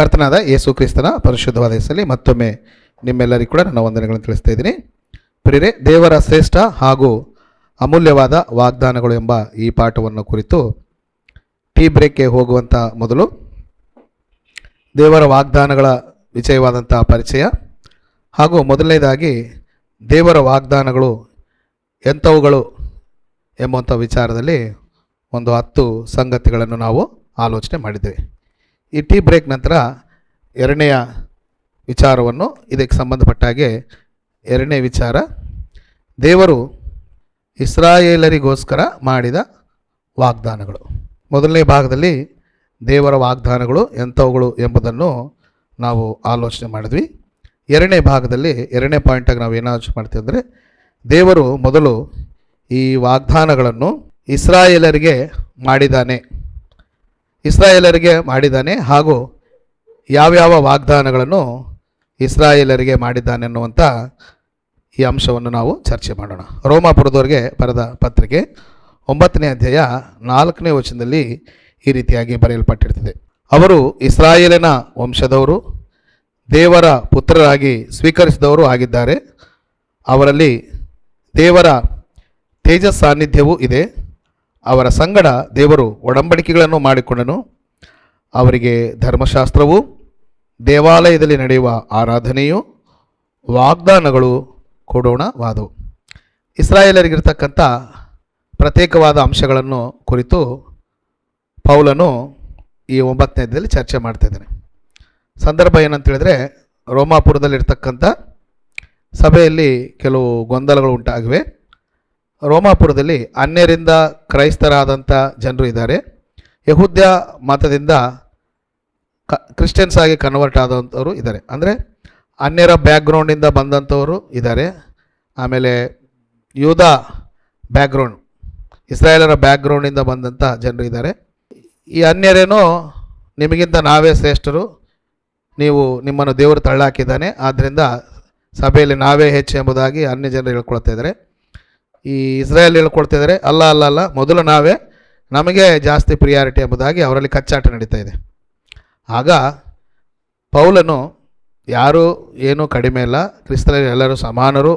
ಕರ್ತನಾದ ಯೇಸು ಕ್ರಿಸ್ತನ ಪರಿಶುದ್ಧವಾದ ಹೆಸರಲ್ಲಿ ಮತ್ತೊಮ್ಮೆ ನಿಮ್ಮೆಲ್ಲರಿಗೂ ಕೂಡ ನನ್ನ ವಂದನೆಗಳನ್ನು ತಿಳಿಸ್ತಾ ಇದ್ದೀನಿ. ಪ್ರಿಯರೇ, ದೇವರ ಶ್ರೇಷ್ಠ ಹಾಗೂ ಅಮೂಲ್ಯವಾದ ವಾಗ್ದಾನಗಳು ಎಂಬ ಈ ಪಾಠವನ್ನು ಕುರಿತು ಟೀ ಬ್ರೇಕ್ಗೆ ಹೋಗುವಂಥ ಮೊದಲು ದೇವರ ವಾಗ್ದಾನಗಳ ವಿಜಯವಾದಂಥ ಪರಿಚಯ ಹಾಗೂ ಮೊದಲನೇದಾಗಿ ದೇವರ ವಾಗ್ದಾನಗಳು ಎಂಥವುಗಳು ಎಂಬಂಥ ವಿಚಾರದಲ್ಲಿ ಒಂದು ಹತ್ತು ಸಂಗತಿಗಳನ್ನು ನಾವು ಆಲೋಚನೆ ಮಾಡಿದ್ದೇವೆ. ಈ ಟೀ ಬ್ರೇಕ್ ನಂತರ ಎರಡನೆಯ ವಿಚಾರವನ್ನು ಇದಕ್ಕೆ ಸಂಬಂಧಪಟ್ಟ ಹಾಗೆ ಎರಡನೇ ವಿಚಾರ, ದೇವರು ಇಸ್ರಾಯೇಲರಿಗೋಸ್ಕರ ಮಾಡಿದ ವಾಗ್ದಾನಗಳು. ಮೊದಲನೇ ಭಾಗದಲ್ಲಿ ದೇವರ ವಾಗ್ದಾನಗಳು ಎಂಥವುಗಳು ಎಂಬುದನ್ನು ನಾವು ಆಲೋಚನೆ ಮಾಡಿದ್ವಿ. ಎರಡನೇ ಭಾಗದಲ್ಲಿ, ಎರಡನೇ ಪಾಯಿಂಟಾಗಿ ನಾವು ಏನು ಮಾಡ್ತೀವಿ ಅಂದರೆ, ದೇವರು ಮೊದಲು ಈ ವಾಗ್ದಾನಗಳನ್ನು ಇಸ್ರಾಯೇಲರಿಗೆ ಮಾಡಿದ್ದಾನೆ. ಇಸ್ರಾಯೇಲರಿಗೆ ಮಾಡಿದ್ದಾನೆ ಹಾಗೂ ಯಾವ್ಯಾವ ವಾಗ್ದಾನಗಳನ್ನು ಇಸ್ರಾಯೇಲರಿಗೆ ಮಾಡಿದ್ದಾನೆ ಅನ್ನುವಂಥ ಈ ಅಂಶವನ್ನು ನಾವು ಚರ್ಚೆ ಮಾಡೋಣ. ರೋಮಾಪುರದವರಿಗೆ ಬರೆದ ಪತ್ರಿಕೆ ಒಂಬತ್ತನೇ ಅಧ್ಯಾಯ ನಾಲ್ಕನೇ ವಚನದಲ್ಲಿ ಈ ರೀತಿಯಾಗಿ ಬರೆಯಲ್ಪಟ್ಟಿರ್ತದೆ ಅವರು ಇಸ್ರಾಯೇಲಿನ ವಂಶದವರು, ದೇವರ ಪುತ್ರರಾಗಿ ಸ್ವೀಕರಿಸಿದವರು ಆಗಿದ್ದಾರೆ. ಅವರಲ್ಲಿ ದೇವರ ತೇಜಸ್ ಸಾನ್ನಿಧ್ಯವೂ ಇದೆ. ಅವರ ಸಂಗಡ ದೇವರು ಒಡಂಬಡಿಕೆಗಳನ್ನು ಮಾಡಿಕೊಂಡನು. ಅವರಿಗೆ ಧರ್ಮಶಾಸ್ತ್ರವು, ದೇವಾಲಯದಲ್ಲಿ ನಡೆಯುವ ಆರಾಧನೆಯು, ವಾಗ್ದಾನಗಳು ಕೊಡೋಣವಾದವು. ಇಸ್ರಾಯೇಲರಿಗಿರ್ತಕ್ಕಂಥ ಪ್ರತ್ಯೇಕವಾದ ಅಂಶಗಳನ್ನು ಕುರಿತು ಪೌಲನು ಈ ಒಂಬತ್ತನೇದಲ್ಲಿ ಚರ್ಚೆ ಮಾಡ್ತಾ ಇದ್ದಾನೆ. ಸಂದರ್ಭ ಏನಂತ ಹೇಳಿದ್ರೆ ರೋಮಾಪುರದಲ್ಲಿರ್ತಕ್ಕಂಥ ಸಭೆಯಲ್ಲಿ ಕೆಲವು ಗೊಂದಲಗಳು ಉಂಟಾಗಿವೆ. ರೋಮಾಪುರದಲ್ಲಿ ಅನ್ಯರಿಂದ ಕ್ರೈಸ್ತರಾದಂಥ ಜನರು ಇದ್ದಾರೆ. ಯಹುದ್ಯ ಮತದಿಂದ ಕ, ಕ್ರಿಶ್ಚಿಯನ್ಸ್ ಆಗಿ ಕನ್ವರ್ಟ್ ಆದಂಥವರು ಇದ್ದಾರೆ. ಅಂದರೆ ಅನ್ಯರ ಬ್ಯಾಕ್ಗ್ರೌಂಡಿಂದ ಬಂದಂಥವರು ಇದ್ದಾರೆ. ಆಮೇಲೆ ಯೂದ ಬ್ಯಾಕ್ಗ್ರೌಂಡ್ ಇಸ್ರಾಯೇಲರ ಬ್ಯಾಕ್ಗ್ರೌಂಡಿಂದ ಬಂದಂಥ ಜನರು ಇದ್ದಾರೆ. ಈ ಅನ್ಯರೇನೋ ನಿಮಗಿಂತ ನಾವೇ ಶ್ರೇಷ್ಠರು, ನೀವು ನಿಮ್ಮನ್ನು ದೇವರು ತಳ್ಳಾಕಿದ್ದಾನೆ ಆದ್ದರಿಂದ ಸಭೆಯಲ್ಲಿ ನಾವೇ ಹೆಚ್ಚು ಎಂಬುದಾಗಿ ಅನ್ಯ ಜನರು ಹೇಳ್ಕೊಳ್ತಾ ಇದ್ದಾರೆ. ಈ ಇಸ್ರಾಯೇಲ್ ಹೇಳ್ಕೊಳ್ತಾ ಇದ್ದಾರೆ ಅಲ್ಲ ಅಲ್ಲ ಅಲ್ಲ, ಮೊದಲು ನಾವೇ ನಮಗೆ ಜಾಸ್ತಿ ಪ್ರಿಯಾರಿಟಿ ಎಂಬುದಾಗಿ ಅವರಲ್ಲಿ ಕಚ್ಚಾಟ ನಡೀತಾ ಇದೆ. ಆಗ ಪೌಲನು ಯಾರೂ ಏನೂ ಕಡಿಮೆ ಇಲ್ಲ ಕ್ರಿಸ್ತರಲ್ಲಿ ಎಲ್ಲರೂ ಸಮಾನರು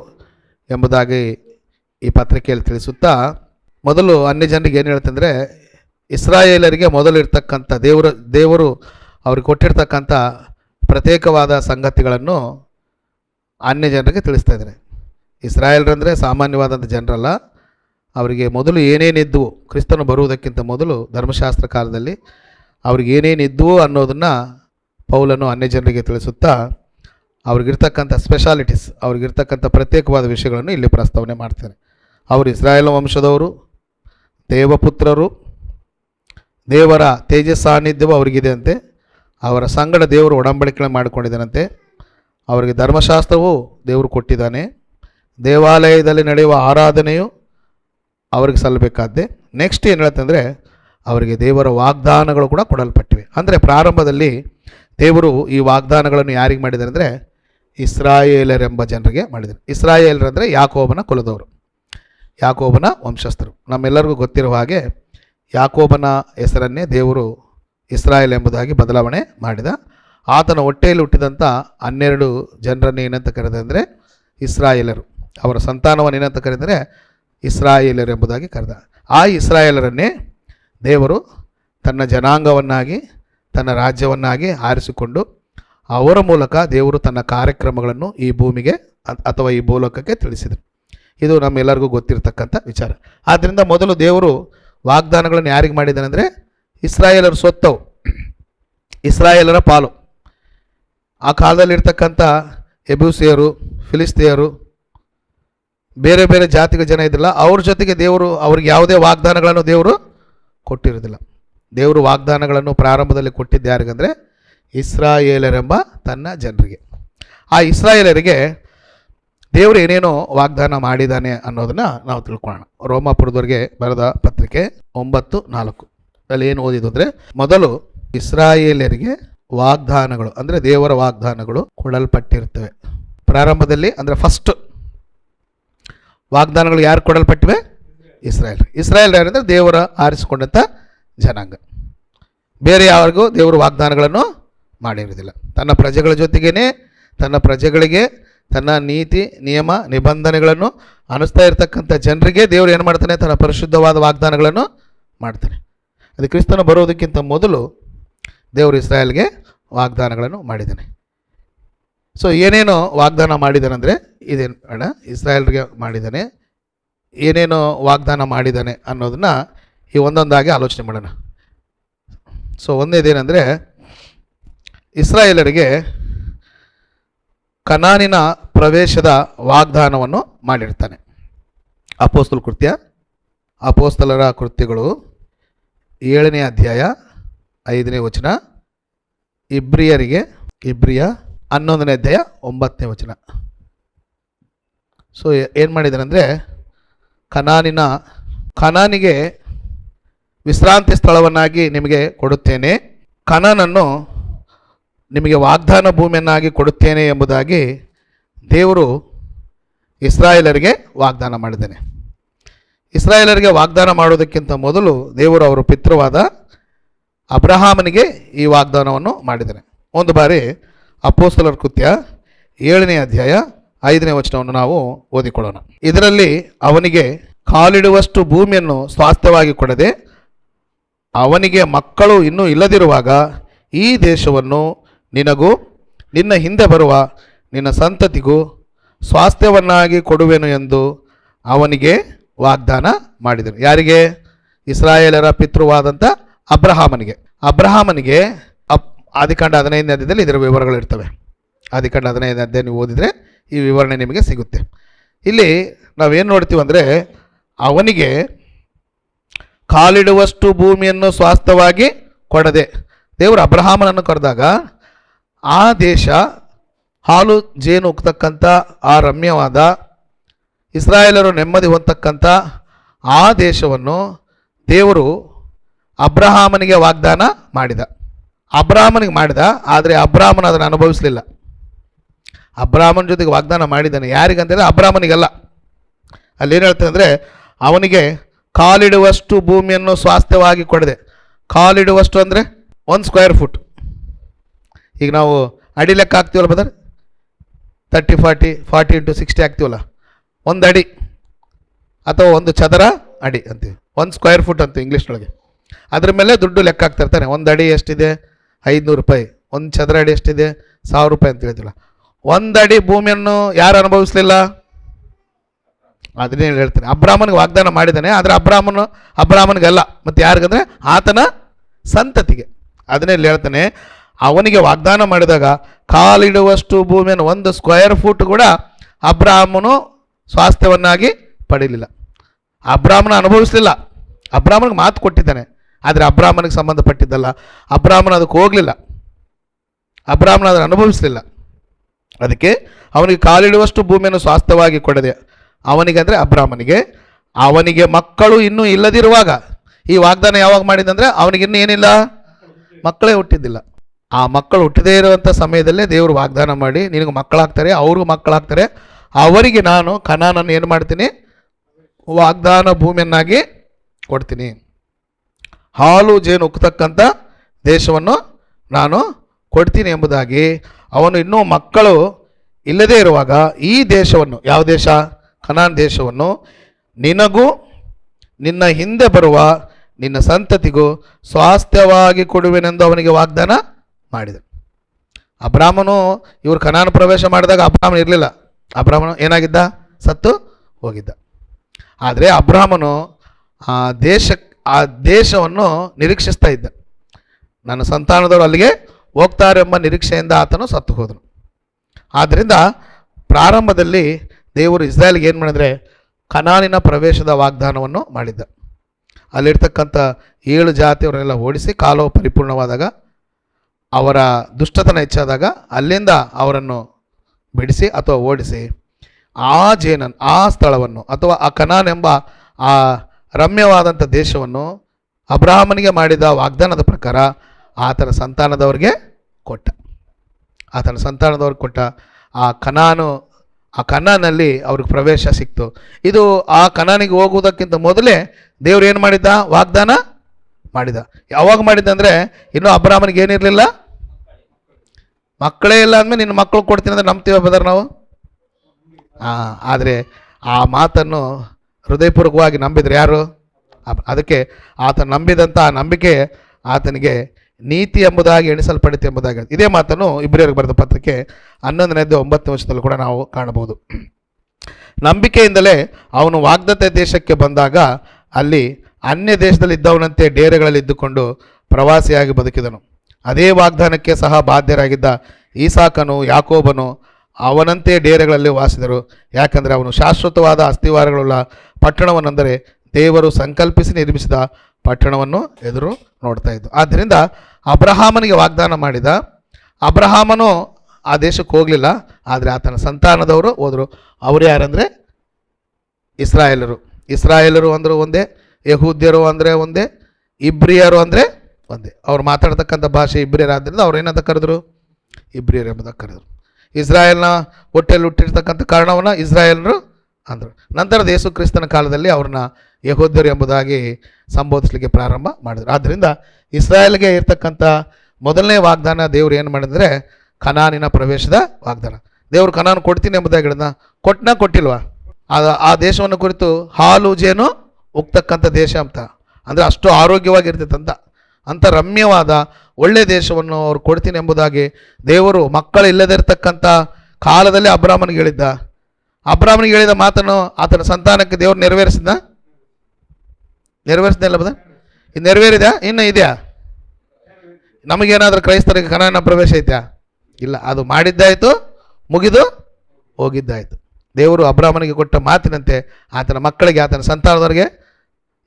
ಎಂಬುದಾಗಿ ಈ ಪತ್ರಿಕೆಯಲ್ಲಿ ತಿಳಿಸುತ್ತಾ, ಮೊದಲು ಅನ್ಯ ಜನರಿಗೆ ಏನು ಹೇಳ್ತಂದರೆ ಇಸ್ರಾಯೇಲರಿಗೆ ಮೊದಲು ಇರ್ತಕ್ಕಂಥ ದೇವರು ದೇವರು ಅವ್ರಿಗೆ ಕೊಟ್ಟಿರ್ತಕ್ಕಂಥ ಪ್ರತ್ಯೇಕವಾದ ಸಂಗತಿಗಳನ್ನು ಅನ್ಯ ಜನರಿಗೆ ತಿಳಿಸ್ತಾ ಇದ್ದಾರೆ. ಇಸ್ರಾಯೇಲ್ರಂದರೆ ಸಾಮಾನ್ಯವಾದಂಥ ಜನರಲ್ಲ. ಅವರಿಗೆ ಮೊದಲು ಏನೇನಿದ್ದವು ಕ್ರಿಸ್ತನು ಬರುವುದಕ್ಕಿಂತ ಮೊದಲು ಧರ್ಮಶಾಸ್ತ್ರ ಕಾಲದಲ್ಲಿ ಅವ್ರಿಗೆ ಏನೇನಿದ್ದವು ಅನ್ನೋದನ್ನು ಪೌಲನು ಅನ್ಯ ಜನರಿಗೆ ತಿಳಿಸುತ್ತಾ ಅವ್ರಿಗಿರ್ತಕ್ಕಂಥ ಸ್ಪೆಷಾಲಿಟೀಸ್ ಅವ್ರಿಗಿರ್ತಕ್ಕಂಥ ಪ್ರತ್ಯೇಕವಾದ ವಿಷಯಗಳನ್ನು ಇಲ್ಲಿ ಪ್ರಸ್ತಾವನೆ ಮಾಡ್ತಾರೆ. ಅವರು ಇಸ್ರಾಯೇಲ್ ವಂಶದವರು, ದೇವಪುತ್ರರು, ದೇವರ ತೇಜಸ್ ಸಾನ್ನಿಧ್ಯವು ಅವರಿಗಿದೆ ಅಂತೆ ಅವರ ಸಂಗಡ ದೇವರು ಒಡಂಬಡಿಕೆ ಮಾಡಿಕೊಂಡಿದ್ದಾನಂತೆ, ಅವರಿಗೆ ಧರ್ಮಶಾಸ್ತ್ರವು ದೇವರು ಕೊಟ್ಟಿದ್ದಾನೆ. ದೇವಾಲಯದಲ್ಲಿ ನಡೆಯುವ ಆರಾಧನೆಯು ಅವರಿಗೆ ಸಲ್ಲಬೇಕಾದ್ದೆ. ನೆಕ್ಸ್ಟ್ ಏನು ಹೇಳುತ್ತಂದರೆ ಅವರಿಗೆ ದೇವರ ವಾಗ್ದಾನಗಳು ಕೂಡ ಕೊಡಲ್ಪಟ್ಟಿವೆ. ಅಂದರೆ ಪ್ರಾರಂಭದಲ್ಲಿ ದೇವರು ಈ ವಾಗ್ದಾನಗಳನ್ನು ಯಾರಿಗೆ ಮಾಡಿದ್ದಾರೆ ಅಂದರೆ ಇಸ್ರಾಯೇಲರೆಂಬ ಜನರಿಗೆ ಮಾಡಿದರು ಇಸ್ರಾಯೇಲರ್ ಅಂದರೆ ಯಾಕೋಬನ ಕುಲದವರು, ಯಾಕೋಬನ ವಂಶಸ್ಥರು. ನಮ್ಮೆಲ್ಲರಿಗೂ ಗೊತ್ತಿರುವ ಹಾಗೆ ಯಾಕೋಬನ ಹೆಸರನ್ನೇ ದೇವರು ಇಸ್ರಾಯೇಲ್ ಎಂಬುದಾಗಿ ಬದಲಾವಣೆ ಮಾಡಿದ. ಆತನ ಹೊಟ್ಟೆಯಲ್ಲಿ ಹುಟ್ಟಿದಂಥ ಹನ್ನೆರಡು ಜನರನ್ನು ಏನಂತ ಕರೆದಂದರೆ ಇಸ್ರಾಯೇಲರು. ಅವರ ಸಂತಾನವನ್ನು ಏನಂತ ಕರೆದರೆ ಇಸ್ರಾಯೇಲರು ಎಂಬುದಾಗಿ ಕರೆದ. ಆ ಇಸ್ರಾಯೇಲರನ್ನೇ ದೇವರು ತನ್ನ ಜನಾಂಗವನ್ನಾಗಿ, ತನ್ನ ರಾಜ್ಯವನ್ನಾಗಿ ಆರಿಸಿಕೊಂಡು ಅವರ ಮೂಲಕ ದೇವರು ತನ್ನ ಕಾರ್ಯಕ್ರಮಗಳನ್ನು ಈ ಭೂಮಿಗೆ ಅಥವಾ ಈ ಭೂಲೋಕಕ್ಕೆ ತಿಳಿಸಿದರು. ಇದು ನಮ್ಮೆಲ್ಲರಿಗೂ ಗೊತ್ತಿರತಕ್ಕಂಥ ವಿಚಾರ. ಆದ್ದರಿಂದ ಮೊದಲು ದೇವರು ವಾಗ್ದಾನಗಳನ್ನು ಯಾರಿಗೆ ಮಾಡಿದ್ದಾನೆ ಅಂದರೆ, ಇಸ್ರಾಯೇಲರು ಸ್ವತ್ತವು, ಇಸ್ರಾಯೇಲರ ಪಾಲು. ಆ ಕಾಲದಲ್ಲಿರ್ತಕ್ಕಂಥ ಎಬ್ಯೂಸಿಯರು ಫಿಲಿಸ್ತಿಯರು ಬೇರೆ ಬೇರೆ ಜಾತಿಗಳ ಜನ ಇದ್ದಿಲ್ಲ ಅವ್ರ ಜೊತೆಗೆ ದೇವರು ಅವ್ರಿಗೆ ಯಾವುದೇ ವಾಗ್ದಾನಗಳನ್ನು ದೇವರು ಕೊಟ್ಟಿರೋದಿಲ್ಲ ದೇವರು ವಾಗ್ದಾನಗಳನ್ನು ಪ್ರಾರಂಭದಲ್ಲಿ ಕೊಟ್ಟಿದ್ದು ಯಾರಿಗಂದರೆ ಇಸ್ರಾಯೇಲರೆಂಬ ತನ್ನ ಜನರಿಗೆ. ಆ ಇಸ್ರಾಯೇಲರಿಗೆ ದೇವರು ಏನೇನೋ ವಾಗ್ದಾನ ಮಾಡಿದ್ದಾನೆ ಅನ್ನೋದನ್ನು ನಾವು ತಿಳ್ಕೊಳ್ಳೋಣ. ರೋಮಾಪುರದವರಿಗೆ ಬರೆದ ಪತ್ರಿಕೆ ಒಂಬತ್ತು ನಾಲ್ಕು. ಅಲ್ಲಿ ಏನು ಓದಿದ್ದು ಅಂದರೆ, ಮೊದಲು ಇಸ್ರಾಯೇಲರಿಗೆ ವಾಗ್ದಾನಗಳು, ಅಂದರೆ ದೇವರ ವಾಗ್ದಾನಗಳು ಕೊಡಲ್ಪಟ್ಟಿರ್ತವೆ. ಪ್ರಾರಂಭದಲ್ಲಿ ಅಂದರೆ ಫಸ್ಟ್ ವಾಗ್ದಾನಗಳು ಯಾರು ಕೊಡಲ್ಪಟ್ಟಿವೆ? ಇಸ್ರಾಯೇಲ್. ಇಸ್ರಾಯೇಲ್ ಯಾರಂದರೆ ದೇವರ ಆರಿಸಿಕೊಂಡಂಥ ಜನಾಂಗ. ಬೇರೆ ಯಾರಿಗೂ ದೇವರು ವಾಗ್ದಾನಗಳನ್ನು ಮಾಡಿರುವುದಿಲ್ಲ. ತನ್ನ ಪ್ರಜೆಗಳ ಜೊತೆಗೇನೆ, ತನ್ನ ಪ್ರಜೆಗಳಿಗೆ ತನ್ನ ನೀತಿ, ನಿಯಮ, ನಿಬಂಧನೆಗಳನ್ನು ಅನಿಸ್ತಾ ಇರತಕ್ಕಂಥ ಜನರಿಗೆ ದೇವರು ಏನು ಮಾಡ್ತಾನೆ? ತನ್ನ ಪರಿಶುದ್ಧವಾದ ವಾಗ್ದಾನಗಳನ್ನು ಮಾಡ್ತಾನೆ. ಅದು ಕ್ರಿಸ್ತನ ಬರೋದಕ್ಕಿಂತ ಮೊದಲು ದೇವರು ಇಸ್ರಾಯೇಲ್ಗೆ ವಾಗ್ದಾನಗಳನ್ನು ಮಾಡಿದ್ದಾನೆ. ಸೊ ಏನೇನು ವಾಗ್ದಾನ ಮಾಡಿದ್ದಾನೆ ಅಂದರೆ ಇದೇನು ಅಣ್ಣ ಇಸ್ರಾಯೇಲ್ಗೆ ಮಾಡಿದ್ದಾನೆ. ಏನೇನೋ ವಾಗ್ದಾನ ಮಾಡಿದ್ದಾನೆ ಅನ್ನೋದನ್ನ ಈ ಒಂದೊಂದಾಗಿ ಆಲೋಚನೆ ಮಾಡೋಣ. ಸೊ ಒಂದೇದೇನೆಂದರೆ, ಇಸ್ರಾಯೇಲರಿಗೆ ಕನಾನಿನ ಪ್ರವೇಶದ ವಾಗ್ದಾನವನ್ನು ಮಾಡಿರ್ತಾನೆ. ಅಪೋಸ್ತಲ ಕೃತ್ಯ, ಅಪೋಸ್ತಲರ ಕೃತ್ಯಗಳು ಏಳನೇ ಅಧ್ಯಾಯ ಐದನೇ ವಚನ. ಇಬ್ರಿಯರಿಗೆ, ಇಬ್ರಿಯ ಹನ್ನೊಂದನೇ ಅಧ್ಯಾಯ ಒಂಬತ್ತನೇ ವಚನ. ಸೊ ಏನು ಮಾಡಿದ್ದಾರೆ ಅಂದರೆ ಕನಾನಿನ, ಕನಾನಿಗೆ ವಿಶ್ರಾಂತಿ ಸ್ಥಳವನ್ನಾಗಿ ನಿಮಗೆ ಕೊಡುತ್ತೇನೆ. ಕನಾನನ್ನು ನಿಮಗೆ ವಾಗ್ದಾನ ಭೂಮಿಯನ್ನಾಗಿ ಕೊಡುತ್ತೇನೆ ಎಂಬುದಾಗಿ ದೇವರು ಇಸ್ರಾಯೇಲರಿಗೆ ವಾಗ್ದಾನ ಮಾಡಿದ್ದಾನೆ. ಇಸ್ರಾಯೇಲರಿಗೆ ವಾಗ್ದಾನ ಮಾಡೋದಕ್ಕಿಂತ ಮೊದಲು ದೇವರು ಅವರ ಪಿತೃವಾದ ಅಬ್ರಹಾಮನಿಗೆ ಈ ವಾಗ್ದಾನವನ್ನು ಮಾಡಿದ್ದಾನೆ. ಒಂದು ಬಾರಿ ಅಪೋಸ್ತಲರ ಕೃತ್ಯ ಏಳನೇ ಅಧ್ಯಾಯ ಐದನೇ ವಚನವನ್ನು ನಾವು ಓದಿಕೊಳ್ಳೋಣ. ಇದರಲ್ಲಿ ಅವನಿಗೆ ಕಾಲಿಡುವಷ್ಟು ಭೂಮಿಯನ್ನು ಸ್ವಾಸ್ಥ್ಯವಾಗಿ ಕೊಡದೆ ಅವನಿಗೆ ಮಕ್ಕಳು ಇನ್ನೂ ಇಲ್ಲದಿರುವಾಗ ಈ ದೇಶವನ್ನು ನಿನಗೂ ನಿನ್ನ ಹಿಂದೆ ಬರುವ ನಿನ್ನ ಸಂತತಿಗೂ ಸ್ವಾಸ್ಥ್ಯವನ್ನಾಗಿ ಕೊಡುವೆನು ಎಂದು ಅವನಿಗೆ ವಾಗ್ದಾನ ಮಾಡಿದರು. ಯಾರಿಗೆ? ಇಸ್ರಾಯೇಲರ ಪಿತೃವಾದಂಥ ಅಬ್ರಹಾಮನಿಗೆ. ಅಬ್ರಹಾಮನಿಗೆ ಆದಿಕಾಂಡ ಹದಿನೈದನೇ ಅಧ್ಯಾಯದಲ್ಲಿ ಇದರ ವಿವರಗಳಿರ್ತವೆ ಆದಿಕಾಂಡ ಹದಿನೈದನೇ ಅಧ್ಯಾಯ ನೀವು ಓದಿದರೆ ಈ ವಿವರಣೆ ನಿಮಗೆ ಸಿಗುತ್ತೆ. ಇಲ್ಲಿ ನಾವೇನು ನೋಡ್ತೀವಿ ಅಂದರೆ ಅವನಿಗೆ ಕಾಲಿಡುವಷ್ಟು ಭೂಮಿಯನ್ನು ಸ್ವಾಸ್ಥವಾಗಿ ಕೊಡದೆ, ದೇವರು ಅಬ್ರಹಾಮನನ್ನು ಕರೆದಾಗ ಆ ದೇಶ ಹಾಲು ಜೇನು ಉಕ್ತಕ್ಕಂಥ ಆ ರಮ್ಯವಾದ, ಇಸ್ರಾಯೇಲರು ನೆಮ್ಮದಿ ಹೊಂದಕ್ಕಂಥ ಆ ದೇಶವನ್ನು ದೇವರು ಅಬ್ರಹಾಮನಿಗೆ ವಾಗ್ದಾನ ಮಾಡಿದ. ಅಬ್ರಾಹ್ಮನಿಗೆ ಮಾಡಿದ, ಆದರೆ ಅಬ್ರಾಹ್ಮನ ಅದನ್ನು ಅನುಭವಿಸಲಿಲ್ಲ. ಅಬ್ರಾಹ್ಮನ ಜೊತೆಗೆ ವಾಗ್ದಾನ ಮಾಡಿದ್ದಾನೆ. ಯಾರಿಗಂತಂದರೆ ಅಬ್ರಾಹ್ಮನಿಗಲ್ಲ. ಏನು ಹೇಳ್ತಾರೆ ಅಂದರೆ, ಅವನಿಗೆ ಕಾಲಿಡುವಷ್ಟು ಭೂಮಿಯನ್ನು ಸ್ವಾಸ್ಥ್ಯವಾಗಿ ಕೊಡದೆ, ಕಾಲಿಡುವಷ್ಟು ಅಂದರೆ ಒಂದು ಸ್ಕ್ವೇರ್ ಫುಟ್ ಈಗ ನಾವು ಅಡಿ ಲೆಕ್ಕ ಹಾಕ್ತೀವಲ್ಲ Badr thirty forty forty into sixty ಹಾಕ್ತೀವಲ್ಲ? ಒಂದು ಅಡಿ ಅಥವಾ ಒಂದು ಚದರ ಅಡಿ ಅಂತೀವಿ. ಒಂದು ಸ್ಕ್ವೇರ್ ಫುಟ್ ಅಂತೀವಿ ಇಂಗ್ಲೀಷ್ನೊಳಗೆ ಅದ್ರ ಮೇಲೆ ದುಡ್ಡು ಲೆಕ್ಕ ಹಾಕ್ತಾ ಇರ್ತಾನೆ ಒಂದು ಅಡಿ ಎಷ್ಟಿದೆ? ಐದುನೂರು ರೂಪಾಯಿ. ಒಂದು ಚದರ ಅಡಿ ಎಷ್ಟಿದೆ? ಸಾವಿರ ರೂಪಾಯಿ ಅಂತ ಹೇಳ್ತಿಲ್ಲ ಒಂದು ಅಡಿ ಭೂಮಿಯನ್ನು ಯಾರು ಅನುಭವಿಸಲಿಲ್ಲ? ಅದನ್ನೇ ಹೇಳ್ತಾನೆ ಅಬ್ರಾಹ್ಮನಿಗೆ ವಾಗ್ದಾನ ಮಾಡಿದ್ದಾನೆ, ಆದರೆ ಅಬ್ರಾಹ್ಮನು, ಅಬ್ರಾಹ್ಮನಿಗಲ್ಲ. ಮತ್ತು ಯಾರಿಗಂದ್ರೆ? ಆತನ ಸಂತತಿಗೆ. ಅದನ್ನೇ ಹೇಳ್ತಾನೆ, ಅವನಿಗೆ ವಾಗ್ದಾನ ಮಾಡಿದಾಗ ಕಾಲಿಡುವಷ್ಟು ಭೂಮಿಯನ್ನು, ಒಂದು ಸ್ಕ್ವೇರ್ ಫೂಟ್ ಕೂಡ ಅಬ್ರಾಹ್ಮನು ಸ್ವಾಸ್ಥ್ಯವನ್ನಾಗಿ ಪಡೀಲಿಲ್ಲ. ಅಬ್ರಾಹ್ಮನ ಅನುಭವಿಸಲಿಲ್ಲ. ಅಬ್ರಾಹ್ಮನಿಗೆ ಮಾತು ಕೊಟ್ಟಿದ್ದಾನೆ. ಆದರೆ ಅಬ್ರಾಹ್ಮನಿಗೆ ಸಂಬಂಧಪಟ್ಟಿದ್ದಲ್ಲ. ಅಬ್ರಾಹ್ಮನ ಅದಕ್ಕೆ ಹೋಗಲಿಲ್ಲ. ಅಬ್ರಾಹ್ಮನ ಅದನ್ನು ಅನುಭವಿಸಲಿಲ್ಲ. ಅದಕ್ಕೆ ಅವನಿಗೆ ಕಾಲಿಡುವಷ್ಟು ಭೂಮಿಯನ್ನು ಸ್ವಾಸ್ಥ್ಯವಾಗಿ ಕೊಡದೆ, ಅವನಿಗೆ ಅಂದರೆ ಅಬ್ರಾಹ್ಮನಿಗೆ, ಅವನಿಗೆ ಮಕ್ಕಳು ಇನ್ನೂ ಇಲ್ಲದಿರುವಾಗ, ಈ ವಾಗ್ದಾನ ಯಾವಾಗ ಮಾಡಿದಂದರೆ ಅವನಿಗೆ ಇನ್ನೂ ಏನಿಲ್ಲ? ಮಕ್ಕಳೇ ಹುಟ್ಟಿದ್ದಿಲ್ಲ. ಆ ಮಕ್ಕಳು ಹುಟ್ಟದೇ ಇರುವಂಥ ಸಮಯದಲ್ಲೇ ದೇವರು ವಾಗ್ದಾನ ಮಾಡಿ, ನಿನಗೆ ಮಕ್ಕಳಾಗ್ತಾರೆ, ಅವ್ರಿಗೂ ಮಕ್ಕಳಾಗ್ತಾರೆ, ಅವರಿಗೆ ನಾನು ಕನಾನನ್ನು ಏನು ಮಾಡ್ತೀನಿ? ವಾಗ್ದಾನ ಭೂಮಿಯನ್ನಾಗಿ ಕೊಡ್ತೀನಿ. ಹಾಲು ಜೇನು ಉಕ್ಕತಕ್ಕಂಥ ದೇಶವನ್ನು ನಾನು ಕೊಡ್ತೀನಿ ಎಂಬುದಾಗಿ ಅವನು ಇನ್ನೂ ಮಕ್ಕಳು ಇಲ್ಲದೇ ಇರುವಾಗ ಈ ದೇಶವನ್ನು, ಯಾವ ದೇಶ? ಕನಾನ್ ದೇಶವನ್ನು ನಿನಗೂ ನಿನ್ನ ಹಿಂದೆ ಬರುವ ನಿನ್ನ ಸಂತತಿಗೂ ಸ್ವಾಸ್ಥ್ಯವಾಗಿ ಕೊಡುವೆನೆಂದು ಅವನಿಗೆ ವಾಗ್ದಾನ ಮಾಡಿದೆ. ಅಬ್ರಾಹ್ಮನು ಇವರು ಕನಾನ್ ಪ್ರವೇಶ ಮಾಡಿದಾಗ ಅಬ್ರಾಹ್ಮಣ ಇರಲಿಲ್ಲ. ಅಬ್ರಾಹ್ಮನು ಏನಾಗಿದ್ದ? ಸತ್ತು ಹೋಗಿದ್ದ. ಆದರೆ ಅಬ್ರಾಹ್ಮನು ಆ ದೇಶ ಆ ದೇಶವನ್ನು ನಿರೀಕ್ಷಿಸ್ತಾ ಇದ್ದ. ನನ್ನ ಸಂತಾನದವರು ಅಲ್ಲಿಗೆ ಹೋಗ್ತಾರೆಂಬ ನಿರೀಕ್ಷೆಯಿಂದ ಆತನು ಸತ್ತು ಹೋದನು. ಆದ್ದರಿಂದ ಪ್ರಾರಂಭದಲ್ಲಿ ದೇವರು ಇಸ್ರಾಯಲ್ಗೆ ಏನು ಮಾಡಿದರೆ ಕನಾನಿನ ಪ್ರವೇಶದ ವಾಗ್ದಾನವನ್ನು ಮಾಡಿದ್ದ. ಅಲ್ಲಿರ್ತಕ್ಕಂಥ ಏಳು ಜಾತಿಯವರನ್ನೆಲ್ಲ ಓಡಿಸಿ ಕಾಲವು ಪರಿಪೂರ್ಣವಾದಾಗ, ಅವರ ದುಷ್ಟತನ ಹೆಚ್ಚಾದಾಗ ಅಲ್ಲಿಂದ ಅವರನ್ನು ಬಿಡಿಸಿ ಅಥವಾ ಓಡಿಸಿ ಆ ಜೇನನ್, ಆ ಸ್ಥಳವನ್ನು ಅಥವಾ ಆ ಕನಾನ್ ಎಂಬ ಆ ರಮ್ಯವಾದಂಥ ದೇಶವನ್ನು ಅಬ್ರಾಹ್ಮನಿಗೆ ಮಾಡಿದ ವಾಗ್ದಾನದ ಪ್ರಕಾರ ಆತನ ಸಂತಾನದವರಿಗೆ ಕೊಟ್ಟ. ಆತನ ಸಂತಾನದವ್ರಿಗೆ ಕೊಟ್ಟ ಆ ಕನಾನು, ಆ ಕನಾನಲ್ಲಿ ಅವ್ರಿಗೆ ಪ್ರವೇಶ ಸಿಕ್ತು. ಇದು ಆ ಕನಾನಿಗೆ ಹೋಗುವುದಕ್ಕಿಂತ ಮೊದಲೇ ದೇವ್ರು ಏನು ಮಾಡಿದ್ದ? ವಾಗ್ದಾನ ಮಾಡಿದ. ಯಾವಾಗ ಮಾಡಿದ್ದ ಅಂದರೆ ಇನ್ನೂ ಅಬ್ರಾಹ್ಮನಿಗೆ ಏನಿರಲಿಲ್ಲ? ಮಕ್ಕಳೇ ಇಲ್ಲ ಅಂದಮೇಲೆ ನಿನ್ನ ಮಕ್ಕಳು ಕೊಡ್ತೀನಿ ಅಂದ್ರೆ ನಂಬ್ತೀವ ಬದರ್ ನಾವು? ಆದರೆ ಆ ಮಾತನ್ನು ಹೃದಯಪೂರ್ವಕವಾಗಿ ನಂಬಿದ್ರು ಯಾರು? ಅದಕ್ಕೆ ಆತ ನಂಬಿದಂಥ ನಂಬಿಕೆ ಆತನಿಗೆ ನೀತಿ ಎಂಬುದಾಗಿ ಎಣಿಸಲ್ಪಡುತ್ತೆ ಎಂಬುದಾಗಿ. ಇದೇ ಮಾತನ್ನು ಇಬ್ಬರಿಯವರಿಗೆ ಬರೆದ ಪತ್ರಕ್ಕೆ ಹನ್ನೊಂದನೇದ್ದು ಒಂಬತ್ತು ವರ್ಷದಲ್ಲೂ ಕೂಡ ನಾವು ಕಾಣಬಹುದು. ನಂಬಿಕೆಯಿಂದಲೇ ಅವನು ವಾಗ್ದತೆ ದೇಶಕ್ಕೆ ಬಂದಾಗ ಅಲ್ಲಿ ಅನ್ಯ ದೇಶದಲ್ಲಿ ಇದ್ದವನಂತೆ ಡೇರೆಗಳಲ್ಲಿ ಇದ್ದುಕೊಂಡು ಪ್ರವಾಸಿಯಾಗಿ ಬದುಕಿದನು. ಅದೇ ವಾಗ್ದಾನಕ್ಕೆ ಸಹ ಬಾಧ್ಯರಾಗಿದ್ದ ಈಸಾಕನು, ಯಾಕೋಬನು ಅವನಂತೆ ಡೇರೆಗಳಲ್ಲಿ ವಾಸಿದರು. ಯಾಕಂದರೆ ಅವನು ಶಾಶ್ವತವಾದ ಅಸ್ಥಿವಾರಗಳುಳ್ಳ ಪಟ್ಟಣವನ್ನೆಂದರೆ ದೇವರು ಸಂಕಲ್ಪಿಸಿ ನಿರ್ಮಿಸಿದ ಪಟ್ಟಣವನ್ನು ಎದುರು ನೋಡ್ತಾ ಇದ್ದು. ಆದ್ದರಿಂದ ಅಬ್ರಹಾಮನಿಗೆ ವಾಗ್ದಾನ ಮಾಡಿದ. ಅಬ್ರಹಾಮನು ಆ ದೇಶಕ್ಕೆ ಹೋಗಲಿಲ್ಲ. ಆದರೆ ಆತನ ಸಂತಾನದವರು ಹೋದರು. ಅವರು ಯಾರಂದರೆ? ಇಸ್ರಾಯೇಲರು. ಇಸ್ರಾಯೇಲರು ಅಂದರು ಒಂದೇ, ಯಹೂದ್ಯರು ಅಂದರೆ ಒಂದೇ, ಇಬ್ರಿಯರು ಅಂದರೆ ಒಂದೇ. ಅವ್ರು ಮಾತಾಡ್ತಕ್ಕಂಥ ಭಾಷೆ ಇಬ್ರಿಯರಾದ್ದರಿಂದ ಅವ್ರು ಏನಂತ ಕರೆದ್ರು? ಇಬ್ರಿಯರು ಎಂಬುದಾಗಿ ಕರೆದರು. ಇಸ್ರಾಯೇಲ್ನ ಹೊಟ್ಟೆಯಲ್ಲಿ ಹುಟ್ಟಿರ್ತಕ್ಕಂಥ ಕಾರಣವನ್ನು ಇಸ್ರಾಯೇಲರು ಅಂದರು. ನಂತರದ ಯೇಸು ಕ್ರಿಸ್ತನ ಕಾಲದಲ್ಲಿ ಅವ್ರನ್ನ ಯಹೋದ್ಯರು ಎಂಬುದಾಗಿ ಸಂಬೋಧಿಸಲಿಕ್ಕೆ ಪ್ರಾರಂಭ ಮಾಡಿದರು. ಆದ್ದರಿಂದ ಇಸ್ರಾಯೇಲ್ಗೆ ಇರ್ತಕ್ಕಂಥ ಮೊದಲನೇ ವಾಗ್ದಾನ ದೇವರು ಏನು ಮಾಡಿದ್ರೆ ಕನಾನಿನ ಪ್ರವೇಶದ ವಾಗ್ದಾನ. ದೇವರು ಕನಾನ್ ಕೊಡ್ತೀನಿ ಎಂಬುದಾಗಿ ಹೇಳಿದ ಕೊಟ್ಟನ ಕೊಟ್ಟಿಲ್ವಾ? ಆ ದೇಶವನ್ನು ಕುರಿತು ಹಾಲು ಜೇನು ಉಕ್ತಕ್ಕಂಥ ದೇಶ ಅಂತ. ಅಂದರೆ ಅಷ್ಟು ಆರೋಗ್ಯವಾಗಿರ್ತೈತಂತ. ಅಂಥ ರಮ್ಯವಾದ ಒಳ್ಳೆ ದೇಶವನ್ನು ಅವ್ರು ಕೊಡ್ತೀನಿ ಎಂಬುದಾಗಿ ದೇವರು ಮಕ್ಕಳು ಇರತಕ್ಕಂಥ ಕಾಲದಲ್ಲಿ ಅಬ್ರಾಹ್ಮನಿಗೆ ಹೇಳಿದ್ದ. ಅಬ್ರಾಹ್ಮನಿಗೆ ಹೇಳಿದ ಮಾತನ್ನು ಆತನ ಸಂತಾನಕ್ಕೆ ದೇವರು ನೆರವೇರಿಸಿದ ನೆರವೇರಿಸಿದಲ್ಲ ಬದ ಇದು ನೆರವೇರಿದ ಇನ್ನು ಇದೆಯಾ? ನಮಗೇನಾದರೂ ಕ್ರೈಸ್ತರಿಗೆ ಕನಾನ ಪ್ರವೇಶ ಐತ್ಯಾ? ಇಲ್ಲ, ಅದು ಮಾಡಿದ್ದಾಯಿತು, ಮುಗಿದು ಹೋಗಿದ್ದಾಯಿತು. ದೇವರು ಅಬ್ರಾಹ್ಮನಿಗೆ ಕೊಟ್ಟ ಮಾತಿನಂತೆ ಆತನ ಮಕ್ಕಳಿಗೆ, ಆತನ ಸಂತಾನದವರಿಗೆ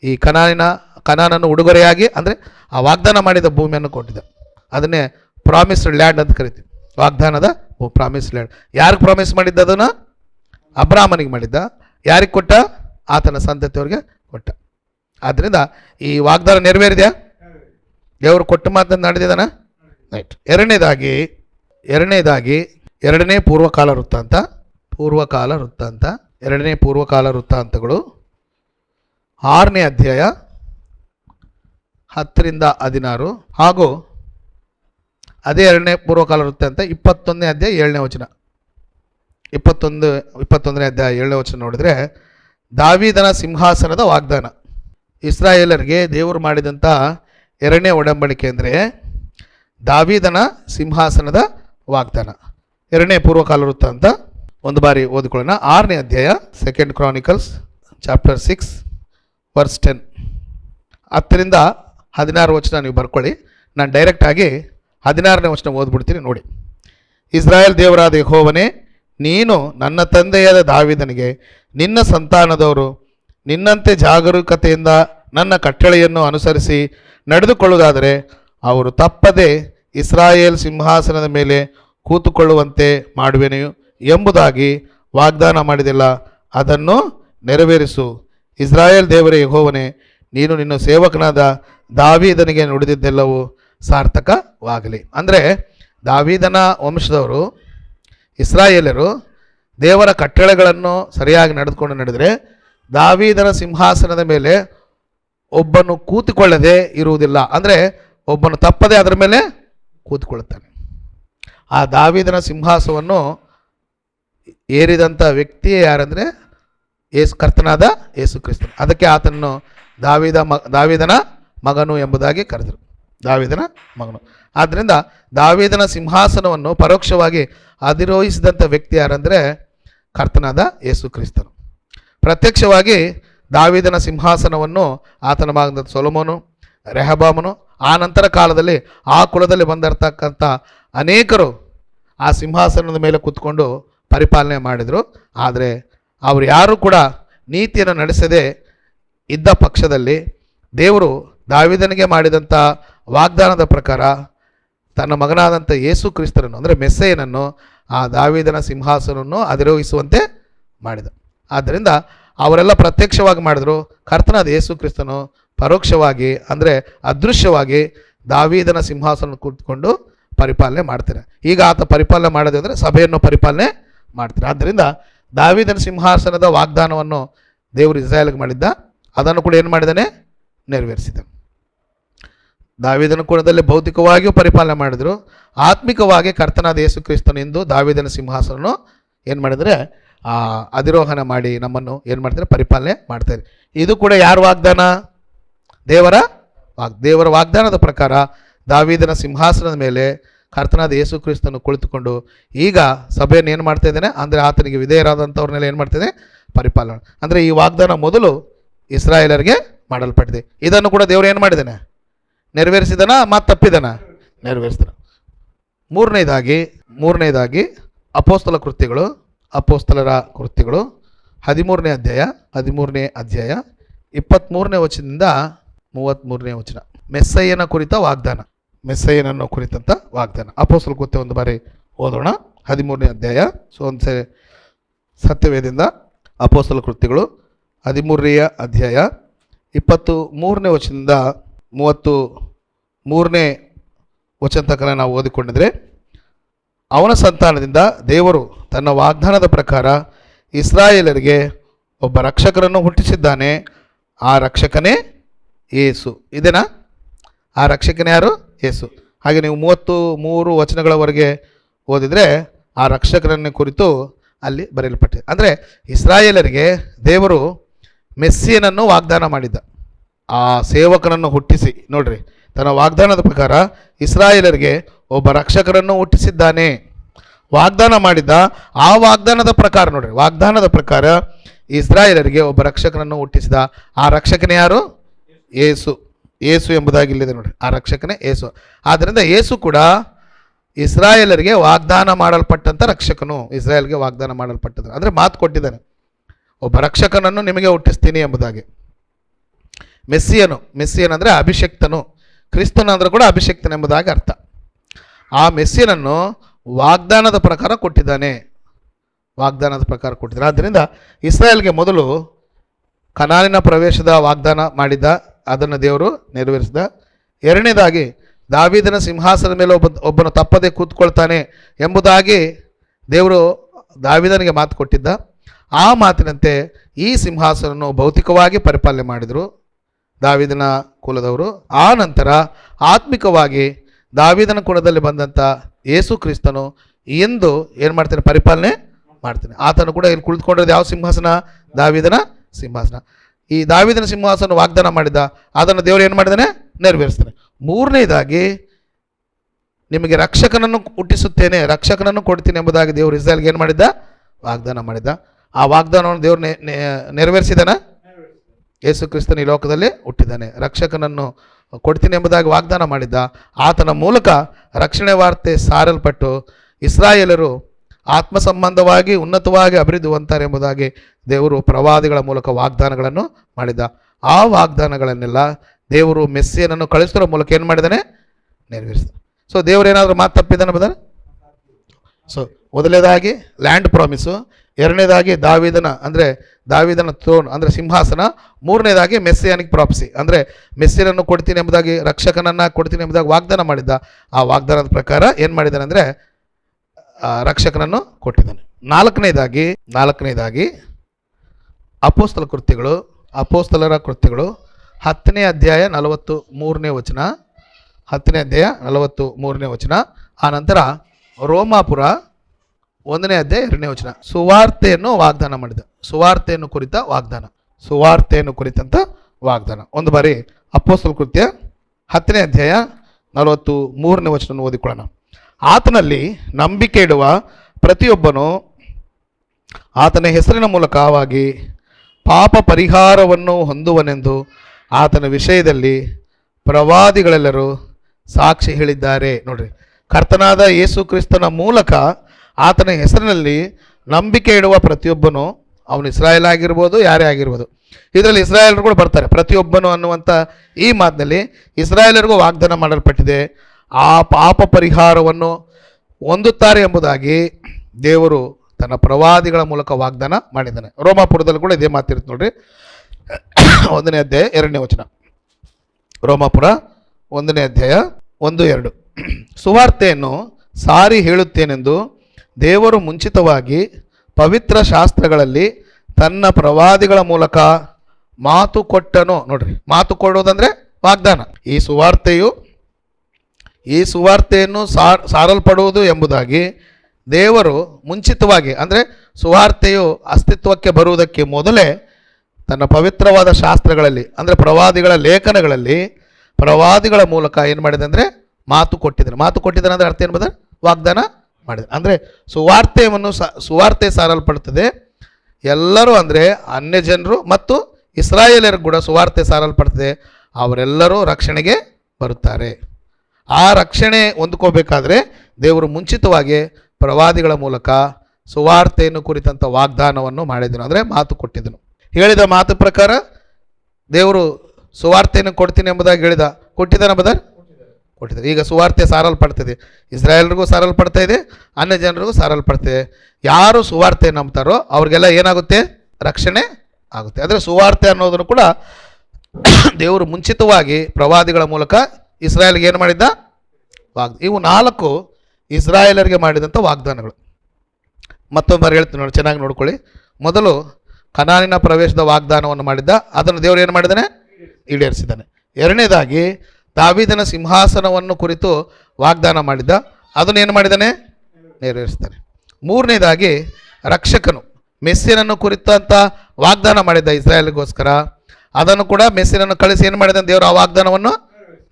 ಈ ಕನಾನಿನ ಕನಾನನ್ನು ಉಡುಗೊರೆಯಾಗಿ, ಅಂದರೆ ಆ ವಾಗ್ದಾನ ಮಾಡಿದ ಭೂಮಿಯನ್ನು ಕೊಟ್ಟಿದೆ. ಅದನ್ನೇ ಪ್ರಾಮಿಸ್ಡ್ ಲ್ಯಾಂಡ್ ಅಂತ ಕರಿತೀವಿ. ವಾಗ್ದಾನದ ಪ್ರಾಮಿಸ್ ಲ್ಯಾಂಡ್ ಯಾರಿಗೆ ಪ್ರಾಮಿಸ್ ಮಾಡಿದ್ದ ಅದನ್ನು? ಅಬ್ರಾಹ್ಮನಿಗೆ ಮಾಡಿದ್ದ. ಯಾರಿಗೆ ಕೊಟ್ಟ? ಆತನ ಸಂತತಿಯವ್ರಿಗೆ ಕೊಟ್ಟ. ಆದ್ದರಿಂದ ಈ ವಾಗ್ದಾನ ನೆರವೇರಿದೆಯಾ? ದೇವರು ಕೊಟ್ಟ ಮಾತನ್ನು ನಡೆದಿದ್ದಾನ ರೈಟ್ ಎರಡನೇದಾಗಿ ಎರಡನೇದಾಗಿ ಎರಡನೇ ಪೂರ್ವಕಾಲ ವೃತ್ತಾಂತ ಪೂರ್ವಕಾಲ ವೃತ್ತಾಂತ, ಎರಡನೇ ಪೂರ್ವಕಾಲ ವೃತ್ತಾಂತಗಳು, ಆರನೇ ಅಧ್ಯಾಯ ಹತ್ತರಿಂದ ಹದಿನಾರು. ಹಾಗೂ ಅದೇ ಎರಡನೇ ಪೂರ್ವಕಾಲ ವೃತ್ತಾಂತ ಇಪ್ಪತ್ತೊಂದನೇ ಅಧ್ಯಾಯ ಏಳನೇ ವಚನ. ಇಪ್ಪತ್ತೊಂದು, ಇಪ್ಪತ್ತೊಂದನೇ ಅಧ್ಯಾಯ ಏಳನೇ ವಚನ ನೋಡಿದರೆ, ದಾವಿದನ ಸಿಂಹಾಸನದ ವಾಗ್ದಾನ. ಇಸ್ರಾಯೇಲರಿಗೆ ದೇವರು ಮಾಡಿದಂಥ ಎರಡನೇ ಒಡಂಬಡಿಕೆ ಅಂದರೆ ದಾವಿದನ ಸಿಂಹಾಸನದ ವಾಗ್ದಾನ. ಎರಡನೇ ಪೂರ್ವಕಾಲ ವೃತ್ತ ಅಂತ ಒಂದು ಬಾರಿ ಓದಿಕೊಳ್ಳೋಣ. ಆರನೇ ಅಧ್ಯಾಯ second Chronicles chapter six verse ten ಹತ್ತರಿಂದ ಹದಿನಾರು ವಚನ ನೀವು ಬರ್ಕೊಳ್ಳಿ. ನಾನು ಡೈರೆಕ್ಟಾಗಿ ಹದಿನಾರನೇ ವಚನ ಓದ್ಬಿಡ್ತೀನಿ ನೋಡಿ. ಇಸ್ರಾಯೇಲ್ ದೇವರಾದ ಯಹೋವನೇ, ನೀನು ನನ್ನ ತಂದೆಯಾದ ದಾವಿದನಿಗೆ, ನಿನ್ನ ಸಂತಾನದವರು ನಿನ್ನಂತೆ ಜಾಗರೂಕತೆಯಿಂದ ನನ್ನ ಕಟ್ಟಳೆಯನ್ನು ಅನುಸರಿಸಿ ನಡೆದುಕೊಳ್ಳುವುದಾದರೆ, ಅವರು ತಪ್ಪದೆ ಇಸ್ರಾಯೇಲ್ ಸಿಂಹಾಸನದ ಮೇಲೆ ಕೂತುಕೊಳ್ಳುವಂತೆ ಮಾಡುವೆನು ಎಂಬುದಾಗಿ ವಾಗ್ದಾನ ಮಾಡಿದಿಲ್ಲ. ಅದನ್ನು ನೆರವೇರಿಸು. ಇಸ್ರಾಯೇಲ್ ದೇವರೇ ಯೆಹೋವನೇ ನೀನು ನಿನ್ನ ಸೇವಕನಾದ ದಾವೀದನಿಗೆ ನುಡಿದಿದ್ದೆಲ್ಲವೂ ಸಾರ್ಥಕವಾಗಲಿ. ಅಂದರೆ ದಾವೀದನ ವಂಶದವರು ಇಸ್ರಾಯೇಲರು ದೇವರ ಕಟ್ಟಳೆಗಳನ್ನು ಸರಿಯಾಗಿ ನಡೆದುಕೊಂಡು ನಡೆದರೆ ದಾವೀದನ ಸಿಂಹಾಸನದ ಮೇಲೆ ಒಬ್ಬನು ಕೂತುಕೊಳ್ಳದೆ ಇರುವುದಿಲ್ಲ. ಅಂದರೆ ಒಬ್ಬನು ತಪ್ಪದೆ ಅದರ ಮೇಲೆ ಕೂತ್ಕೊಳ್ಳುತ್ತಾನೆ. ಆ ದಾವಿದನ ಸಿಂಹಾಸವನ್ನು ಏರಿದಂಥ ವ್ಯಕ್ತಿಯೇ ಯಾರಂದರೆ ಏಸು ಕರ್ತನಾದ ಯೇಸು ಕ್ರಿಸ್ತನು. ಅದಕ್ಕೆ ಆತನನ್ನು ದಾವಿದ ಮ, ದಾವಿದನ ಮಗನು ಎಂಬುದಾಗಿ ಕರೆದರು. ದಾವಿದನ ಮಗನು. ಆದ್ದರಿಂದ ದಾವಿದನ ಸಿಂಹಾಸನವನ್ನು ಪರೋಕ್ಷವಾಗಿ ಅಧಿರೋಹಿಸಿದಂಥ ವ್ಯಕ್ತಿ ಯಾರಂದರೆ ಕರ್ತನಾದ ಯೇಸು ಕ್ರಿಸ್ತನು. ಪ್ರತ್ಯಕ್ಷವಾಗಿ ದಾವಿದನ ಸಿಂಹಾಸನವನ್ನು ಆತನ ಮಗನಾದ ಸೊಲೋಮೋನು ರೆಹಬಾಮನು ಆ ನಂತರ ಕಾಲದಲ್ಲಿ ಆ ಕುಲದಲ್ಲಿ ಬಂದಿರತಕ್ಕಂಥ ಅನೇಕರು ಆ ಸಿಂಹಾಸನದ ಮೇಲೆ ಕೂತ್ಕೊಂಡು ಪರಿಪಾಲನೆ ಮಾಡಿದರು. ಆದರೆ ಅವರು ಯಾರೂ ಕೂಡ ನೀತಿಯನ್ನು ನಡೆಸದೆ ಇದ್ದ ಪಕ್ಷದಲ್ಲಿ ದೇವರು ದಾವಿದನಿಗೆ ಮಾಡಿದಂಥ ವಾಗ್ದಾನದ ಪ್ರಕಾರ ತನ್ನ ಮಗನಾದಂಥ ಯೇಸು ಕ್ರಿಸ್ತನನ್ನು, ಅಂದರೆ ಮೆಸ್ಸೆಯನನ್ನು, ಆ ದಾವಿದನ ಸಿಂಹಾಸನವನ್ನು ಅಧಿರೋಹಿಸುವಂತೆ ಮಾಡಿದ. ಆದ್ದರಿಂದ ಅವರೆಲ್ಲ ಪ್ರತ್ಯಕ್ಷವಾಗಿ ಮಾಡಿದರು, ಕರ್ತನಾದ ಯೇಸು ಕ್ರಿಸ್ತನು ಪರೋಕ್ಷವಾಗಿ, ಅಂದರೆ ಅದೃಶ್ಯವಾಗಿ ದಾವಿದನ ಸಿಂಹಾಸನ ಕೂತ್ಕೊಂಡು ಪರಿಪಾಲನೆ ಮಾಡ್ತಾರೆ. ಈಗ ಆತ ಪರಿಪಾಲನೆ ಮಾಡೋದು ಅಂದರೆ ಸಭೆಯನ್ನು ಪರಿಪಾಲನೆ ಮಾಡ್ತಾರೆ. ಆದ್ದರಿಂದ ದಾವಿದನ ಸಿಂಹಾಸನದ ವಾಗ್ದಾನವನ್ನು ದೇವರು ಇಸ್ರಾಯಲ್ಗೆ ಮಾಡಿದ್ದ ಅದನ್ನು ಕೂಡ ಏನು ಮಾಡಿದ್ದಾನೆ ನೆರವೇರಿಸಿದ ದಾವಿದನ ಕುಣದಲ್ಲಿ ಭೌತಿಕವಾಗಿಯೂ ಪರಿಪಾಲನೆ ಮಾಡಿದರು. ಆತ್ಮಿಕವಾಗಿ ಕರ್ತನಾದ ಯೇಸು ಕ್ರಿಸ್ತನು ಎಂದು ದಾವಿದನ ಸಿಂಹಾಸನನು ಏನು ಮಾಡಿದರೆ ಅಧಿರೋಹಣ ಮಾಡಿ ನಮ್ಮನ್ನು ಏನು ಮಾಡ್ತಾರೆ? ಪರಿಪಾಲನೆ ಮಾಡ್ತಾರೆ. ಇದು ಕೂಡ ಯಾರ ವಾಗ್ದಾನ? ದೇವರ ವಾಗ್, ದೇವರ ವಾಗ್ದಾನದ ಪ್ರಕಾರ ದಾವಿದನ ಸಿಂಹಾಸನದ ಮೇಲೆ ಕರ್ತನಾದ ಯೇಸು ಕ್ರಿಸ್ತನು ಕುಳಿತುಕೊಂಡು ಈಗ ಸಭೆಯನ್ನು ಏನು ಮಾಡ್ತಾ ಇದ್ದಾನೆ? ಅಂದರೆ ಆತನಿಗೆ ವಿಧೇಯರಾದಂಥವ್ರನ್ನೆಲ್ಲ ಏನು ಮಾಡ್ತಿದೆ ಪರಿಪಾಲನೆ. ಅಂದರೆ ಈ ವಾಗ್ದಾನ ಮೊದಲು ಇಸ್ರಾಯೇಲರಿಗೆ ಮಾಡಲ್ಪಟ್ಟಿದೆ. ಇದನ್ನು ಕೂಡ ದೇವರು ಏನು ಮಾಡಿದ್ದಾನೆ? ನೆರವೇರಿಸಿದನ ಮತ್ತು ತಪ್ಪಿದನ ನೆರವೇರಿಸಿದನ ಮೂರನೇದಾಗಿ ಮೂರನೇದಾಗಿ ಅಪೋಸ್ತಲ ಕೃತ್ಯಗಳು, ಅಪೋಸ್ತಲರ ಕೃತ್ಯಗಳು, ಹದಿಮೂರನೇ ಅಧ್ಯಾಯ ಹದಿಮೂರನೇ ಅಧ್ಯಾಯ ಇಪ್ಪತ್ತ್ಮೂರನೇ ವಚನದಿಂದ ಮೂವತ್ತ್ಮೂರನೇ ವಚನ. ಮೆಸ್ಸಯ್ಯನ ಕುರಿತ ವಾಗ್ದಾನ. ಮೆಸ್ಸಯ್ಯನನ್ನು ಕುರಿತಂಥ ವಾಗ್ದಾನ. ಅಪೋಸ್ತಲ ಕೃತ್ಯ ಒಂದು ಬಾರಿ ಓದೋಣ. ಹದಿಮೂರನೇ ಅಧ್ಯಾಯ. ಸೊ ಒಂದು ಸರಿ ಸತ್ಯವೇದಿಂದ ಅಪೋಸ್ತಲ ಕೃತ್ಯಗಳು ಹದಿಮೂರನೆಯ ಅಧ್ಯಾಯ ಇಪ್ಪತ್ತು ಮೂರನೇ ವಚನದಿಂದ ಮೂವತ್ತು ಮೂರನೇ ವಚನ ತನಕ ನಾವು ಓದಿಕೊಂಡಿದ್ರೆ, ಅವನ ಸಂತಾನದಿಂದ ದೇವರು ತನ್ನ ವಾಗ್ದಾನದ ಪ್ರಕಾರ ಇಸ್ರಾಯೇಲರಿಗೆ ಒಬ್ಬ ರಕ್ಷಕರನ್ನು ಹುಟ್ಟಿಸಿದ್ದಾನೆ. ಆ ರಕ್ಷಕನೇ ಏಸು ಇದೇನಾ? ಆ ರಕ್ಷಕನೇ ಯಾರು? ಏಸು ಹಾಗೆ ನೀವು ಮೂವತ್ತು ಮೂರು ವಚನಗಳವರೆಗೆ ಓದಿದರೆ ಆ ರಕ್ಷಕರನ್ನು ಕುರಿತು ಅಲ್ಲಿ ಬರೆಯಲ್ಪಟ್ಟಿದೆ. ಅಂದರೆ ಇಸ್ರಾಯೇಲರಿಗೆ ದೇವರು ಮೆಸ್ಸಿಯನನ್ನು ವಾಗ್ದಾನ ಮಾಡಿದ್ದ. ಆ ಸೇವಕನನ್ನು ಹುಟ್ಟಿಸಿ, ನೋಡ್ರಿ, ತನ್ನ ವಾಗ್ದಾನದ ಪ್ರಕಾರ ಇಸ್ರಾಯೇಲರಿಗೆ ಒಬ್ಬ ರಕ್ಷಕರನ್ನು ಹುಟ್ಟಿಸಿದ್ದಾನೆ. ವಾಗ್ದಾನ ಮಾಡಿದ್ದ, ಆ ವಾಗ್ದಾನದ ಪ್ರಕಾರ, ನೋಡ್ರಿ, ವಾಗ್ದಾನದ ಪ್ರಕಾರ ಇಸ್ರಾಯೇಲರಿಗೆ ಒಬ್ಬ ರಕ್ಷಕನನ್ನು ಹುಟ್ಟಿಸಿದ. ಆ ರಕ್ಷಕನೇ ಯಾರು? ಏಸು ಏಸು ಎಂಬುದಾಗಿ ಇಲ್ಲಿದೆ, ನೋಡ್ರಿ, ಆ ರಕ್ಷಕನೇ ಏಸು ಆದ್ದರಿಂದ ಏಸು ಕೂಡ ಇಸ್ರಾಯೇಲರಿಗೆ ವಾಗ್ದಾನ ಮಾಡಲ್ಪಟ್ಟಂಥ ರಕ್ಷಕನು, ಇಸ್ರಾಯೇಲ್ಗೆ ವಾಗ್ದಾನ ಮಾಡಲ್ಪಟ್ಟದ್ದು. ಅಂದರೆ ಮಾತು ಕೊಟ್ಟಿದ್ದಾನೆ. ಒಬ್ಬ ರಕ್ಷಕನನ್ನು ನಿಮಗೆ ಹುಟ್ಟಿಸ್ತೀನಿ ಎಂಬುದಾಗಿ. ಮೆಸ್ಸಿಯನು, ಮೆಸ್ಸಿಯನ್ ಅಂದರೆ ಅಭಿಷಕ್ತನು ಕ್ರಿಸ್ತನ ಅಂದರೆ ಕೂಡ ಅಭಿಷಕ್ತನೆಂಬುದಾಗಿ ಅರ್ಥ. ಆ ಮೆಸ್ಸಿಯನನ್ನು ವಾಗ್ದಾನದ ಪ್ರಕಾರ ಕೊಟ್ಟಿದ್ದಾನೆ. ವಾಗ್ದಾನದ ಪ್ರಕಾರ ಕೊಟ್ಟಿದ್ದಾನೆ ಆದ್ದರಿಂದ ಇಸ್ರಾಯೇಲ್ಗೆ ಮೊದಲು ಕನಾಲಿನ ಪ್ರವೇಶದ ವಾಗ್ದಾನ ಮಾಡಿದ್ದ, ಅದನ್ನು ದೇವರು ನೆರವೇರಿಸಿದ. ಎರಡನೇದಾಗಿ, ದಾವಿದನ ಸಿಂಹಾಸನದ ಮೇಲೆ ಒಬ್ಬ, ಒಬ್ಬನು ತಪ್ಪದೆ ಕೂತ್ಕೊಳ್ತಾನೆ ಎಂಬುದಾಗಿ ದೇವರು ದಾವಿದನಿಗೆ ಮಾತು ಕೊಟ್ಟಿದ್ದ. ಆ ಮಾತಿನಂತೆ ಈ ಸಿಂಹಾಸನವನ್ನು ಭೌತಿಕವಾಗಿ ಪರಿಪಾಲನೆ ಮಾಡಿದರು ದಾವಿದನ ಕುಲದವರು. ಆ ನಂತರ ಆತ್ಮಿಕವಾಗಿ ದಾವಿದನ ಕುಲದಲ್ಲಿ ಬಂದಂಥ ಯೇಸು ಕ್ರಿಸ್ತನು ಎಂದು ಏನು ಮಾಡ್ತಾನೆ? ಪರಿಪಾಲನೆ ಮಾಡ್ತಾನೆ. ಆತನು ಕೂಡ ಇಲ್ಲಿ ಕುಳಿತುಕೊಂಡಿರೋದು ಯಾವ ಸಿಂಹಾಸನ? ದಾವಿದನ ಸಿಂಹಾಸನ. ಈ ದಾವಿದನ ಸಿಂಹಾಸನ ವಾಗ್ದಾನ ಮಾಡಿದ ಅದನ್ನು ದೇವರು ಏನು ಮಾಡಿದಾನೆ ನೆರವೇರಿಸ್ತಾನೆ. ಮೂರನೇದಾಗಿ ನಿಮಗೆ ರಕ್ಷಕನನ್ನು ಹುಟ್ಟಿಸುತ್ತೇನೆ, ರಕ್ಷಕನನ್ನು ಕೊಡ್ತೀನಿ ಎಂಬುದಾಗಿ ದೇವರು ಇಸ್ರಾಯಲ್ಗೆ ಏನು ಮಾಡಿದ್ದ? ವಾಗ್ದಾನ ಮಾಡಿದ್ದ. ಆ ವಾಗ್ದಾನವನ್ನು ದೇವರು ನೆರವೇರಿಸಿದನ? ಯೇಸು ಕ್ರಿಸ್ತನ ಈ ಲೋಕದಲ್ಲಿ ಹುಟ್ಟಿದ್ದಾನೆ. ರಕ್ಷಕನನ್ನು ಕೊಡ್ತೀನಿ ಎಂಬುದಾಗಿ ವಾಗ್ದಾನ ಮಾಡಿದ್ದ. ಆತನ ಮೂಲಕ ರಕ್ಷಣೆ ವಾರ್ತೆ ಸಾರಲ್ಪಟ್ಟು ಇಸ್ರಾಯೇಲರು ಆತ್ಮ ಸಂಬಂಧವಾಗಿ ಉನ್ನತವಾಗಿ ಅಭಿವೃದ್ಧಿ ಹೊಂತಾರೆ ಎಂಬುದಾಗಿ ದೇವರು ಪ್ರವಾದಿಗಳ ಮೂಲಕ ವಾಗ್ದಾನಗಳನ್ನು ಮಾಡಿದ್ದ. ಆ ವಾಗ್ದಾನಗಳನ್ನೆಲ್ಲ ದೇವರು ಮೆಸ್ಸಿಯನನ್ನು ಕಳಿಸೋದ್ರ ಮೂಲಕ ಏನು ಮಾಡಿದ್ದಾನೆ? ನೆರವೇರಿಸಿದ. ಸೊ ದೇವರು ಏನಾದರೂ ಮಾತು ತಪ್ಪಿದ್ದಾನೆ ಬದಲ ಸೊ ಮೊದಲನೇದಾಗಿ ಲ್ಯಾಂಡ್ ಪ್ರಾಮಿಸು ಎರಡನೇದಾಗಿ ದಾವಿದನ, ಅಂದರೆ ದಾವಿದನ ಥ್ರೋನ್ ಅಂದರೆ ಸಿಂಹಾಸನ. ಮೂರನೇದಾಗಿ ಮೆಸ್ಸಿಯಾನಿಕ್ ಪ್ರಾಪ್ಸಿ ಅಂದರೆ ಮೆಸ್ಸಿಯನನ್ನು ಕೊಡ್ತೀನಿ ಎಂಬುದಾಗಿ, ರಕ್ಷಕನನ್ನು ಕೊಡ್ತೀನಿ ಎಂಬುದಾಗಿ ವಾಗ್ದಾನ ಮಾಡಿದ್ದ. ಆ ವಾಗ್ದಾನದ ಪ್ರಕಾರ ಏನು ಮಾಡಿದ್ದಾನೆ ಅಂದರೆ ರಕ್ಷಕನನ್ನು ಕೊಟ್ಟಿದ್ದಾನೆ. ನಾಲ್ಕನೇದಾಗಿ ನಾಲ್ಕನೇದಾಗಿ ಅಪೋಸ್ತಲ ಕೃತ್ಯಗಳು, ಅಪೋಸ್ತಲರ ಕೃತ್ಯಗಳು. ಹತ್ತನೇ ಅಧ್ಯಾಯ ನಲವತ್ತು ಮೂರನೇ ವಚನ. ಹತ್ತನೇ ಅಧ್ಯಾಯ ನಲವತ್ತು ಮೂರನೇ ವಚನ. ಆ ನಂತರ ರೋಮಾಪುರ ಒಂದನೇ ಅಧ್ಯಾಯ ಎರಡನೇ ವಚನ. ಸುವಾರ್ತೆಯನ್ನು ವಾಗ್ದಾನ ಮಾಡಿದ. ಸುವಾರ್ತೆಯನ್ನು ಕುರಿತ ವಾಗ್ದಾನ. ಸುವಾರ್ತೆಯನ್ನು ಕುರಿತಂತ ವಾಗ್ದಾನ. ಒಂದು ಬಾರಿ ಅಪ್ಪೋಸ್ತಲ ಕೃತ್ಯ ಹತ್ತನೇ ಅಧ್ಯಾಯ ನಲವತ್ತು ಮೂರನೇ ವಚನ ಓದಿಕೊಳ್ಳೋಣ. ಆತನಲ್ಲಿ ನಂಬಿಕೆ ಇಡುವ ಪ್ರತಿಯೊಬ್ಬನು ಆತನ ಹೆಸರಿನ ಮೂಲಕವಾಗಿ ಪಾಪ ಪರಿಹಾರವನ್ನು ಹೊಂದುವನೆಂದು ಆತನ ವಿಷಯದಲ್ಲಿ ಪ್ರವಾದಿಗಳೆಲ್ಲರೂ ಸಾಕ್ಷಿ ಹೇಳಿದ್ದಾರೆ. ನೋಡ್ರಿ ಕರ್ತನಾದ ಯೇಸು ಕ್ರಿಸ್ತನ ಮೂಲಕ ಆತನ ಹೆಸರಿನಲ್ಲಿ ನಂಬಿಕೆ ಇಡುವ ಪ್ರತಿಯೊಬ್ಬನು ಅವನು ಇಸ್ರಾಯೇಲ್ ಆಗಿರ್ಬೋದು, ಯಾರೇ ಆಗಿರ್ಬೋದು. ಇದರಲ್ಲಿ ಇಸ್ರಾಯೇಲರು ಕೂಡ ಬರ್ತಾರೆ. ಪ್ರತಿಯೊಬ್ಬನು ಅನ್ನುವಂಥ ಈ ಮಾತಿನಲ್ಲಿ ಇಸ್ರಾಯೇಲರಿಗೂ ವಾಗ್ದಾನ ಮಾಡಲ್ಪಟ್ಟಿದೆ. ಆ ಪಾಪ ಪರಿಹಾರವನ್ನು ಹೊಂದುತ್ತಾರೆ ಎಂಬುದಾಗಿ ದೇವರು ತನ್ನ ಪ್ರವಾದಿಗಳ ಮೂಲಕ ವಾಗ್ದಾನ ಮಾಡಿದ್ದಾನೆ. ರೋಮಾಪುರದಲ್ಲಿ ಕೂಡ ಇದೇ ಮಾತಿರುತ್ತೆ ನೋಡ್ರಿ. ಒಂದನೇ ಅಧ್ಯಾಯ ಎರಡನೇ ವಚನ. ರೋಮಾಪುರ ಒಂದನೇ ಅಧ್ಯಾಯ ಒಂದು, ಎರಡು. ಸುವಾರ್ತೆಯನ್ನು ಸಾರಿ ಹೇಳುತ್ತೇನೆಂದು ದೇವರು ಮುಂಚಿತವಾಗಿ ಪವಿತ್ರ ಶಾಸ್ತ್ರಗಳಲ್ಲಿ ತನ್ನ ಪ್ರವಾದಿಗಳ ಮೂಲಕ ಮಾತು ಕೊಟ್ಟನು. ನೋಡ್ರಿ, ಮಾತು ಕೊಡೋದಂದ್ರೆ ವಾಗ್ದಾನ. ಈ ಸುವಾರ್ತೆಯು, ಈ ಸುವಾರ್ತೆಯನ್ನು ಸಾರ್, ಸಾರಲ್ಪಡುವುದು ಎಂಬುದಾಗಿ ದೇವರು ಮುಂಚಿತವಾಗಿ, ಅಂದರೆ ಸುವಾರ್ತೆಯು ಅಸ್ತಿತ್ವಕ್ಕೆ ಬರುವುದಕ್ಕೆ ಮೊದಲೇ ತನ್ನ ಪವಿತ್ರವಾದ ಶಾಸ್ತ್ರಗಳಲ್ಲಿ, ಅಂದರೆ ಪ್ರವಾದಿಗಳ ಲೇಖನಗಳಲ್ಲಿ ಪ್ರವಾದಿಗಳ ಮೂಲಕ ಏನು ಮಾಡಿದೆ ಅಂದರೆ ಮಾತು ಕೊಟ್ಟಿದ್ದಾನೆ ಮಾತು ಕೊಟ್ಟಿದ್ದಾನೆ ಅಂದರೆ ಅರ್ಥ ಏನು ವಾಗ್ದಾನ ಮಾಡಿದೆ. ಅಂದರೆ ಸುವಾರ್ತೆಯನ್ನು ಸುವಾರ್ತೆ ಸಾರಲ್ಪಡ್ತದೆ. ಎಲ್ಲರೂ ಅಂದರೆ ಅನ್ಯ ಜನರು ಮತ್ತು ಇಸ್ರಾಯೇಲರು ಕೂಡ ಸುವಾರ್ತೆ ಸಾರಲ್ಪಡ್ತದೆ. ಅವರೆಲ್ಲರೂ ರಕ್ಷಣೆಗೆ ಬರುತ್ತಾರೆ. ಆ ರಕ್ಷಣೆ ಹೊಂದ್ಕೋಬೇಕಾದ್ರೆ ದೇವರು ಮುಂಚಿತವಾಗಿ ಪ್ರವಾದಿಗಳ ಮೂಲಕ ಸುವಾರ್ತೆಯನ್ನು ಕುರಿತಂಥ ವಾಗ್ದಾನವನ್ನು ಮಾಡಿದನು ಅಂದರೆ ಮಾತು ಕೊಟ್ಟಿದ್ದನು ಹೇಳಿದ ಮಾತು ಪ್ರಕಾರ ದೇವರು ಸುವಾರ್ತೆಯನ್ನು ಕೊಡ್ತೀನಿ ಎಂಬುದಾಗಿ ಹೇಳಿದ. ಕೊಟ್ಟಿದ್ದಾನೆ ಬದರ್ ಕೊಟ್ಟಿದ್ದಾರೆ. ಈಗ ಸುವಾರ್ತೆ ಸಾರಲ್ಪಡ್ತಿದೆ. ಇಸ್ರಾಯೇಲ್ರಿಗೂ ಸಾರಲ್ಪಡ್ತಾ ಇದೆ ಅನ್ಯ ಜನರಿಗೂ ಸಾರಲ್ಪಡ್ತಿದೆ ಯಾರು ಸುವಾರ್ತೆ ನಂಬ್ತಾರೋ ಅವ್ರಿಗೆಲ್ಲ ಏನಾಗುತ್ತೆ? ರಕ್ಷಣೆ ಆಗುತ್ತೆ. ಅಂದರೆ ಸುವಾರ್ತೆ ಅನ್ನೋದನ್ನು ಕೂಡ ದೇವರು ಮುಂಚಿತವಾಗಿ ಪ್ರವಾದಿಗಳ ಮೂಲಕ ಇಸ್ರಾಯೇಲ್ಗೆ ಏನು ಮಾಡಿದ್ದ? ವಾಗ್ ಇವು ನಾಲ್ಕು ಇಸ್ರಾಯೇಲರಿಗೆ ಮಾಡಿದಂಥ ವಾಗ್ದಾನಗಳು. ಮತ್ತೊಬ್ಬರು ಹೇಳ್ತೀನಿ ನೋಡಿ, ಚೆನ್ನಾಗಿ ನೋಡ್ಕೊಳ್ಳಿ. ಮೊದಲು ಕನಾನಿನ ಪ್ರವೇಶದ ವಾಗ್ದಾನವನ್ನು ಮಾಡಿದ್ದ, ಅದನ್ನು ದೇವರು ಏನು ಮಾಡಿದ್ದಾನೆ? ಈಡೇರಿಸಿದ್ದಾನೆ. ಎರಡನೇದಾಗಿ ದಾವಿದನ ಸಿಂಹಾಸನವನ್ನು ಕುರಿತು ವಾಗ್ದಾನ ಮಾಡಿದ್ದ ಅದನ್ನು ಏನು ಮಾಡಿದ್ದಾನೆ? ನೆರವೇರಿಸ್ತಾನೆ. ಮೂರನೇದಾಗಿ ರಕ್ಷಕನು ಮೆಸ್ಸಿನನ್ನು ಅಂತ ವಾಗ್ದಾನ ಮಾಡಿದ್ದ ಇಸ್ರಾಯೇಲ್ಗೋಸ್ಕರ. ಅದನ್ನು ಕೂಡ ಮೆಸ್ಸಿನನ್ನು ಕಳಿಸಿ ಏನು ಮಾಡಿದ ದೇವರು ಆ ವಾಗ್ದಾನವನ್ನು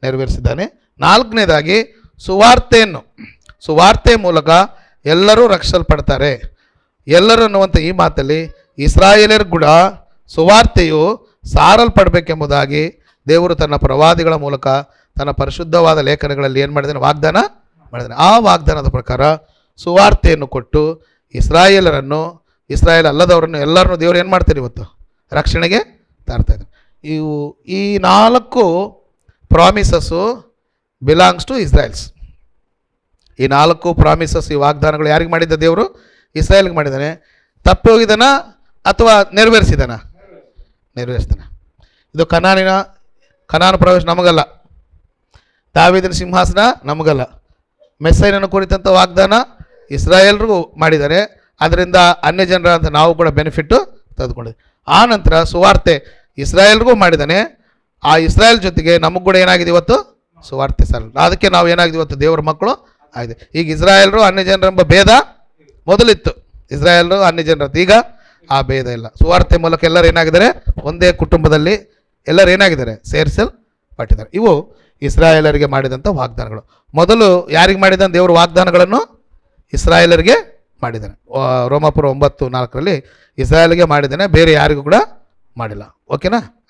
ನೆರವೇರಿಸಿದ್ದಾನೆ. ನಾಲ್ಕನೇದಾಗಿ ಸುವಾರ್ತೆಯನ್ನು, ಸುವಾರ್ತೆ ಮೂಲಕ ಎಲ್ಲರೂ ರಕ್ಷಿಸಲ್ಪಡ್ತಾರೆ. ಎಲ್ಲರೂ ಅನ್ನುವಂಥ ಈ ಮಾತಲ್ಲಿ ಇಸ್ರಾಯೇಲರು ಕೂಡ ಸುವಾರ್ತೆಯು ಸಾರಲ್ಪಡಬೇಕೆಂಬುದಾಗಿ ದೇವರು ತನ್ನ ಪ್ರವಾದಿಗಳ ಮೂಲಕ ತನ್ನ ಪರಿಶುದ್ಧವಾದ ಲೇಖನಗಳಲ್ಲಿ ಏನು ಮಾಡಿದ್ದಾನೆ ವಾಗ್ದಾನ ಮಾಡಿದ್ದಾನೆ ಆ ವಾಗ್ದಾನದ ಪ್ರಕಾರ ಸುವಾರ್ತೆಯನ್ನು ಕೊಟ್ಟು ಇಸ್ರಾಯೇಲರನ್ನು, ಇಸ್ರಾಯೇಲ್ ಅಲ್ಲದವರನ್ನು ಎಲ್ಲರನ್ನು ದೇವರು ಏನು ಮಾಡ್ತಾರೆ ಇವತ್ತು? ರಕ್ಷಣೆಗೆ ತರ್ತಾ ಇದ್ದಾರೆ ಇವು ಈ ನಾಲ್ಕು ಪ್ರಾಮಿಸಸ್ಸು ಬಿಲಾಂಗ್ಸ್ ಟು ಇಸ್ರಾಯೇಲ್ಸ್ ಈ ನಾಲ್ಕು ಪ್ರಾಮಿಸಸ್, ಈ ವಾಗ್ದಾನಗಳು ಯಾರಿಗೆ ಮಾಡಿದ್ದ ದೇವರು? ಇಸ್ರಾಯೇಲ್ಗೆ ಮಾಡಿದ್ದಾನೆ. ತಪ್ಪಿ ಹೋಗಿದ್ದಾನ ಅಥವಾ ನೆರವೇರಿಸಿದಾನ ನೆರವೇರಿಸ್ತಾನೆ ಇದು ಕನಾನಿನ ಕನಾನ ಪ್ರವೇಶ ನಮಗಲ್ಲ. ದಾವಿದನ ಸಿಂಹಾಸನ ನಮಗಲ್ಲ. ಮೆಸ್ಸೈನನ್ನು ಕುರಿತಂಥ ವಾಗ್ದಾನ ಇಸ್ರಾಯೇಲ್ರಿಗೂ ಮಾಡಿದ್ದಾರೆ. ಅದರಿಂದ ಅನ್ಯ ಜನರ ಅಂತ ನಾವು ಕೂಡ ಬೆನಿಫಿಟ್ಟು ತೆಗೆದುಕೊಂಡಿದ್ವಿ ಆ ನಂತರ ಸುವಾರ್ತೆ ಇಸ್ರಾಯೇಲ್ರಿಗೂ ಮಾಡಿದ್ದಾನೆ. ಆ ಇಸ್ರಾಯೇಲ್ ಜೊತೆಗೆ ನಮಗೂ ಕೂಡ ಏನಾಗಿದೆ ಇವತ್ತು? ಸುವಾರ್ತೆ ಸರ್. ಅದಕ್ಕೆ ನಾವು ಏನಾಗಿದೆ ಇವತ್ತು? ದೇವರ ಮಕ್ಕಳು ಆಗಿದೆ. ಈಗ ಇಸ್ರಾಯೇಲ್ರು ಅನ್ಯ ಜನರೆಂಬ ಭೇದ ಮೊದಲಿತ್ತು. ಇಸ್ರಾಯೇಲ್ರು ಅನ್ಯ ಜನರ ಈಗ ಆ ಭೇದ ಇಲ್ಲ. ಸುವಾರ್ತೆ ಮೂಲಕ ಎಲ್ಲರೂ ಏನಾಗಿದ್ದಾರೆ? ಒಂದೇ ಕುಟುಂಬದಲ್ಲಿ ಎಲ್ಲರೂ ಏನಾಗಿದ್ದಾರೆ? ಸೇರಿಸಲ್ಪಟ್ಟಿದ್ದಾರೆ ಇವು ಇಸ್ರಾಯೇಲರಿಗೆ ಮಾಡಿದಂಥ ವಾಗ್ದಾನಗಳು. ಮೊದಲು ಯಾರಿಗೆ ಮಾಡಿದ ದೇವರ ವಾಗ್ದಾನಗಳನ್ನು ಇಸ್ರಾಯೇಲರಿಗೆ ಮಾಡಿದ್ದಾನೆ. ರೋಮಾಪುರ ಒಂಬತ್ತು ನಾಲ್ಕರಲ್ಲಿ ಇಸ್ರಾಯೇಲ್ಗೆ ಮಾಡಿದ್ದಾನೆ, ಬೇರೆ ಯಾರಿಗೂ ಕೂಡ ಮಾಡಿಲ್ಲ. ಓಕೆನಾ?